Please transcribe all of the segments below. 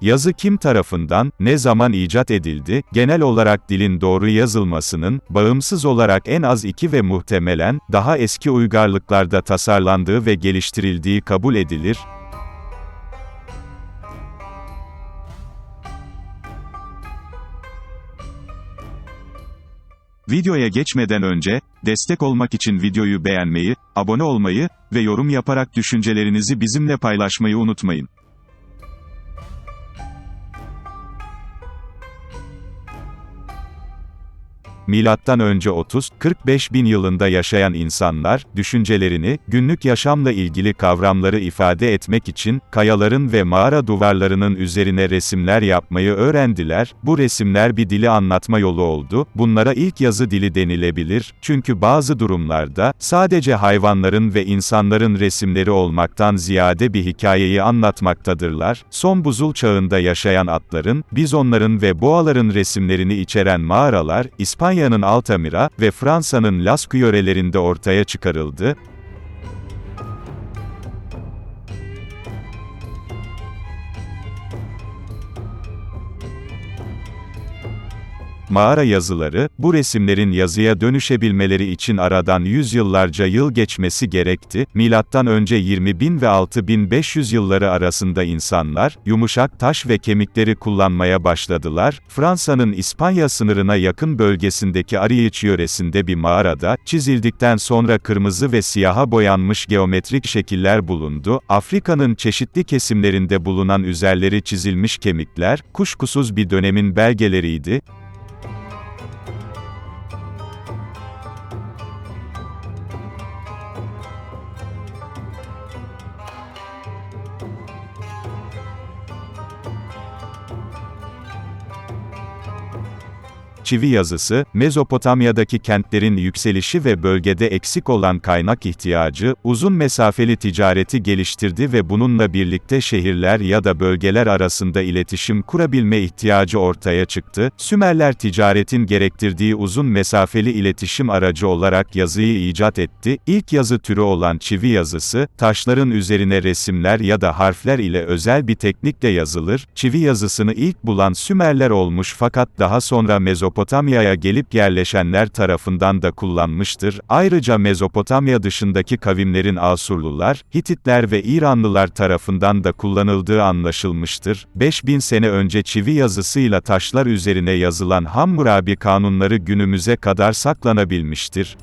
Yazı kim tarafından, ne zaman icat edildi, genel olarak dilin doğru yazılmasının, bağımsız olarak en az iki ve muhtemelen, daha eski uygarlıklarda tasarlandığı ve geliştirildiği kabul edilir, Videoya geçmeden önce, destek olmak için videoyu beğenmeyi, abone olmayı ve yorum yaparak düşüncelerinizi bizimle paylaşmayı unutmayın. Milattan önce 30-45 bin yılında yaşayan insanlar, düşüncelerini, günlük yaşamla ilgili kavramları ifade etmek için, kayaların ve mağara duvarlarının üzerine resimler yapmayı öğrendiler, bu resimler bir dili anlatma yolu oldu, bunlara ilk yazı dili denilebilir, çünkü bazı durumlarda, sadece hayvanların ve insanların resimleri olmaktan ziyade bir hikayeyi anlatmaktadırlar, son buzul çağında yaşayan atların, bizonların ve boğaların resimlerini içeren mağaralar, İspanya İspanya'nın Altamira ve Fransa'nın Lascaux yörelerinde ortaya çıkarıldı, Mağara yazıları, bu resimlerin yazıya dönüşebilmeleri için aradan yüzyıllarca yıl geçmesi gerekti. Milattan önce 20 bin ve 6500 yılları arasında insanlar, yumuşak taş ve kemikleri kullanmaya başladılar. Fransa'nın İspanya sınırına yakın bölgesindeki Ariyiç yöresinde bir mağarada, çizildikten sonra kırmızı ve siyaha boyanmış geometrik şekiller bulundu. Afrika'nın çeşitli kesimlerinde bulunan üzerleri çizilmiş kemikler, kuşkusuz bir dönemin belgeleriydi. Çivi yazısı, Mezopotamya'daki kentlerin yükselişi ve bölgede eksik olan kaynak ihtiyacı, uzun mesafeli ticareti geliştirdi ve bununla birlikte şehirler ya da bölgeler arasında iletişim kurabilme ihtiyacı ortaya çıktı. Sümerler ticaretin gerektirdiği uzun mesafeli iletişim aracı olarak yazıyı icat etti. İlk yazı türü olan çivi yazısı, taşların üzerine resimler ya da harfler ile özel bir teknikle yazılır. Çivi yazısını ilk bulan Sümerler olmuş fakat daha sonra Mezopotamya Mezopotamya'ya gelip yerleşenler tarafından da kullanmıştır. Ayrıca Mezopotamya dışındaki kavimlerin Asurlular, Hititler ve İranlılar tarafından da kullanıldığı anlaşılmıştır. 5000 sene önce çivi yazısıyla taşlar üzerine yazılan Hammurabi kanunları günümüze kadar saklanabilmiştir.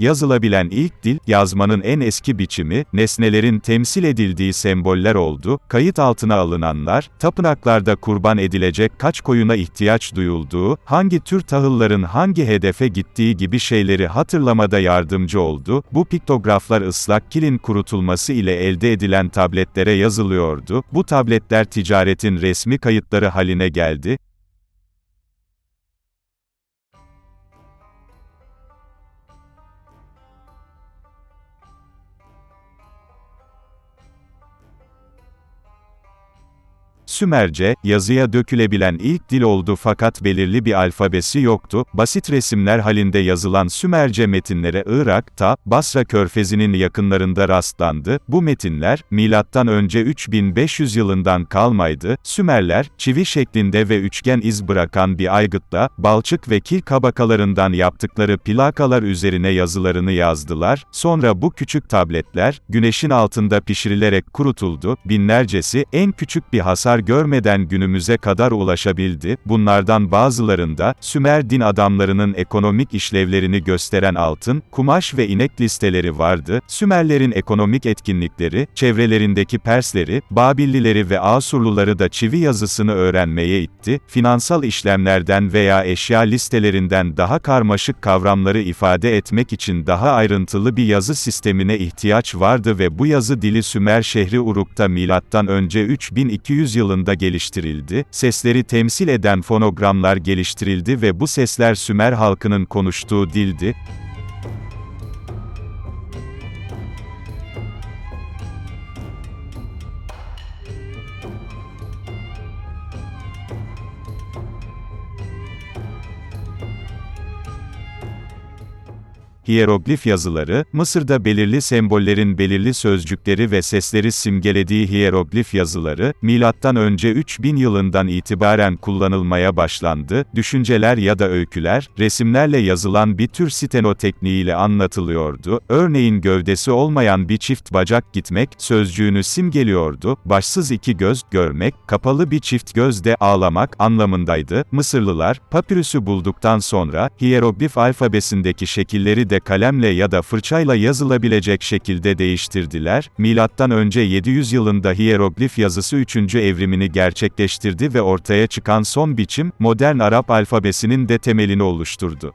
Yazılabilen ilk dil, yazmanın en eski biçimi, nesnelerin temsil edildiği semboller oldu, kayıt altına alınanlar, tapınaklarda kurban edilecek kaç koyuna ihtiyaç duyulduğu, hangi tür tahılların hangi hedefe gittiği gibi şeyleri hatırlamada yardımcı oldu, bu piktograflar ıslak kilin kurutulması ile elde edilen tabletlere yazılıyordu, bu tabletler ticaretin resmi kayıtları haline geldi, Sümerce, yazıya dökülebilen ilk dil oldu fakat belirli bir alfabesi yoktu. Basit resimler halinde yazılan Sümerce metinlere Irak'ta, Basra körfezinin yakınlarında rastlandı. Bu metinler, önce 3500 yılından kalmaydı. Sümerler, çivi şeklinde ve üçgen iz bırakan bir aygıtla, balçık ve kil kabakalarından yaptıkları plakalar üzerine yazılarını yazdılar. Sonra bu küçük tabletler, güneşin altında pişirilerek kurutuldu. Binlercesi, en küçük bir hasar görmeden günümüze kadar ulaşabildi. Bunlardan bazılarında, Sümer din adamlarının ekonomik işlevlerini gösteren altın, kumaş ve inek listeleri vardı. Sümerlerin ekonomik etkinlikleri, çevrelerindeki Persleri, Babillileri ve Asurluları da çivi yazısını öğrenmeye itti. Finansal işlemlerden veya eşya listelerinden daha karmaşık kavramları ifade etmek için daha ayrıntılı bir yazı sistemine ihtiyaç vardı ve bu yazı dili Sümer şehri Uruk'ta önce 3200 yılında yılında geliştirildi, sesleri temsil eden fonogramlar geliştirildi ve bu sesler Sümer halkının konuştuğu dildi. Hiyeroglif yazıları, Mısır'da belirli sembollerin belirli sözcükleri ve sesleri simgelediği hiyeroglif yazıları, önce 3000 yılından itibaren kullanılmaya başlandı. Düşünceler ya da öyküler, resimlerle yazılan bir tür steno tekniğiyle anlatılıyordu. Örneğin gövdesi olmayan bir çift bacak gitmek, sözcüğünü simgeliyordu. Başsız iki göz, görmek, kapalı bir çift göz de ağlamak anlamındaydı. Mısırlılar, papirüsü bulduktan sonra, hiyeroglif alfabesindeki şekilleri de kalemle ya da fırçayla yazılabilecek şekilde değiştirdiler. Milattan önce 700 yılında hiyeroglif yazısı 3. evrimini gerçekleştirdi ve ortaya çıkan son biçim, modern Arap alfabesinin de temelini oluşturdu.